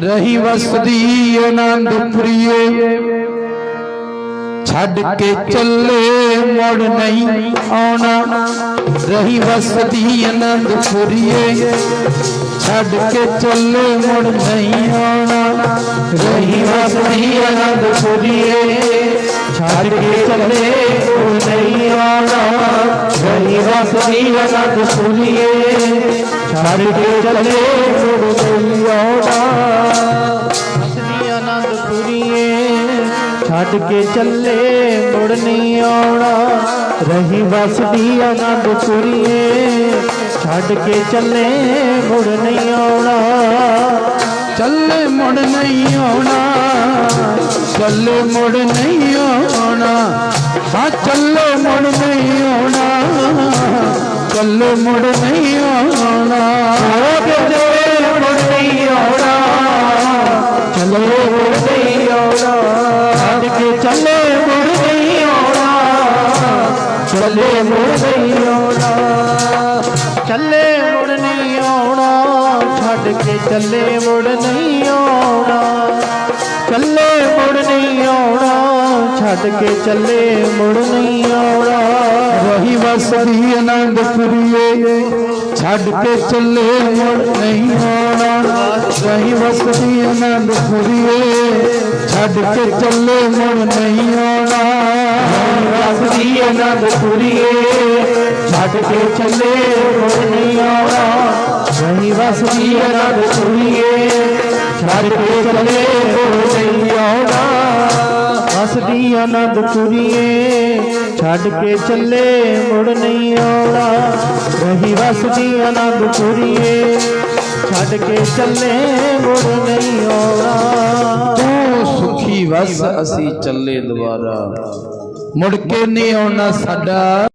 ਰਹੀ ਵਸਦੀ ਆਨੰਦਪੁਰੀਏ ਛੱਡ ਕੇ ਚੱਲੇ, ਮੁੜ ਨਹੀਂ ਆਉਣਾ। ਰਹੀ ਵਸਦੀ ਆਨੰਦਪੁਰੀਏ ਛੱਡ ਕੇ ਚੱਲੇ, ਮੁੜ ਨਹੀਂ ਆਉਣਾ। ਰਹੀ ਵਸਦੀ ਆਨੰਦਪੁਰੀਏ ਛੱਡ ਕੇ ਚੱਲੇ, ਮੁੜ ਨਹੀਂ ਆਉਣਾ। ਰਹੀ ਵਸਦੀ ਆਨੰਦਪੁਰੀਏ ਛੱਡ ਕੇ ਚੱਲੇ ਆਉਣਾ। ਵਸਦੀ ਆਨੰਦਪੁਰੀਏ। ਛੱਡ ਕੇ ਚੱਲੇ ਮੁੜ ਨਹੀਂ ਆਉਣਾ। ਰਹੀ ਵਸਦੀ ਆਨੰਦਪੁਰੀਏ। ਛੱਡ ਕੇ ਚੱਲੇ ਮੁੜ ਨਹੀਂ ਆਉਣਾ। ਚੱਲੇ ਮੁੜ ਨਹੀਂ ਆਉਣਾ। ਚੱਲੇ ਮੁੜ ਨਹੀਂ ਆਉਣਾ। ਹਾਂ ਚੱਲੇ ਮੁੜ ਚੱਲੇ ਮੁੜ ਨਹੀਂ ਆਉਣਾ। ਚੱਲੇ ਮੁੜ ਨਹੀਂ ਆਉਣਾ। ਚੱਲੇ ਮੁੜ ਨਹੀਂ ਆਉਣਾ। ਕੇ ਚੱਲੇ ਮੁੜ ਨਹੀਂ ਆਉਣਾ। ਚੱਲੇ ਮੁੜ ਨਹੀਂ ਆਉਣਾ। ਚੱਲੇ ਮੁੜ ਨਹੀਂ ਆਉਣਾ। ਛੱਡ ਕੇ ਚੱਲੇ ਮੁੜ ਨਹੀਂ ਆਉਣਾ। ਚੱਲੇ ਛੱਡ ਕੇ ਚੱਲੇ, ਮੁੜ ਨਹੀਂ ਆਉਣਾ। ਰਹੀ ਵਸਦੀ ਆਨੰਦਪੁਰੀਏ ਛੱਡ ਕੇ ਚੱਲੇ, ਮੁੜ ਨਹੀਂ ਆਉਣਾ। ਰਹੀ ਵਸਦੀ ਆਨੰਦਪੁਰੀਏ ਛੱਡ ਕੇ ਚੱਲੇ, ਮੁੜ ਨਹੀਂ ਆਉਣਾ। ਰਹੀ ਵਸਦੀ ਆਨੰਦਪੁਰੀਏ ਛੱਡ ਕੇ ਚੱਲੇ, ਮੁੜ ਨਹੀਂ ਆਉਣਾ। ਰਹੀ ਵਸਦੀ ਆਨੰਦਪੁਰੀਏ ਛੱਡ ਕੇ ਚੱਲੇ ਵਸਦੀ ਆਨੰਦਪੁਰੀਏ ਛੱਡ ਕੇ ਚੱਲੇ, ਮੁੜ ਨਹੀਂ ਆਉਣਾ। ਰਹੀ ਵਸਦੀ ਆਨੰਦਪੁਰੀਏ ਛੱਡ ਕੇ ਚੱਲੇ, ਮੁੜ ਨਹੀਂ ਆਉਣਾ। ਤੂੰ ਸੁਖੀ ਵਸ, ਅਸੀਂ ਚੱਲੇ ਦੁਬਾਰਾ। ਮੁੜ ਕੇ ਨਹੀਂ ਆਉਣਾ ਸਾਡਾ।